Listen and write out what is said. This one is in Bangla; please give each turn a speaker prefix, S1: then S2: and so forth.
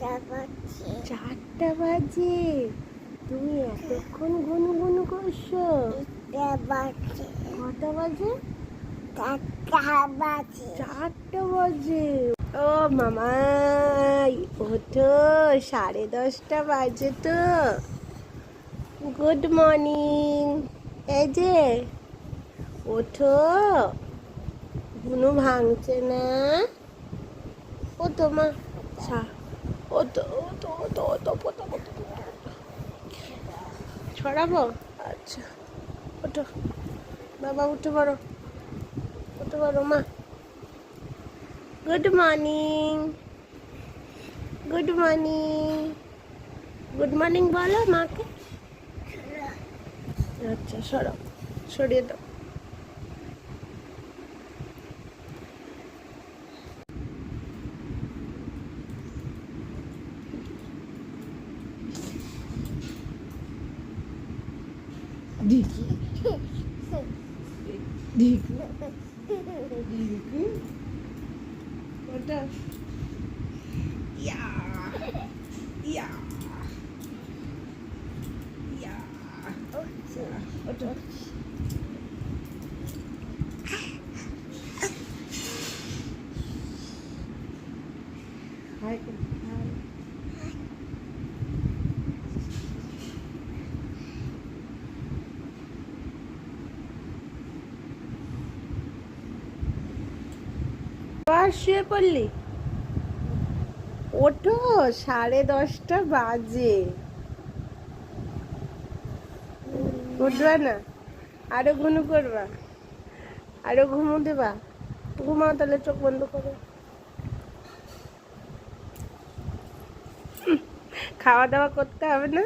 S1: চারটা বাজে। তুমি এতক্ষণ গুনু গুনু করছ কটা বাজে? চারটা বাজে। ও মামাই ওঠো সাড়ে দশটা বাজে তো। Good morning. এই যে ওঠো। ঘুনু ভাঙছে না। ও তো মা সা ও তো ও তো ও তো ও তো পোতো পোতো ছড়াবো? আচ্ছা। ওঠো। বাবা, উঠে পারো উঠে পারো মা। Good morning good morning good morning বলো মাকে। আচ্ছা সরো। সরিয়ে দাও। リク？リク？リク。またいやいいやおはい。আবার শুয়ে পড়লি? ওঠো, সাড়ে দশটা বাজে। উঠবা না, আরও ঘুনু করবা, আরও ঘুমো দেবা। ঘুমাও তাহলে, চোখ বন্ধ করো। খাওয়া দাওয়া করতে হবে না?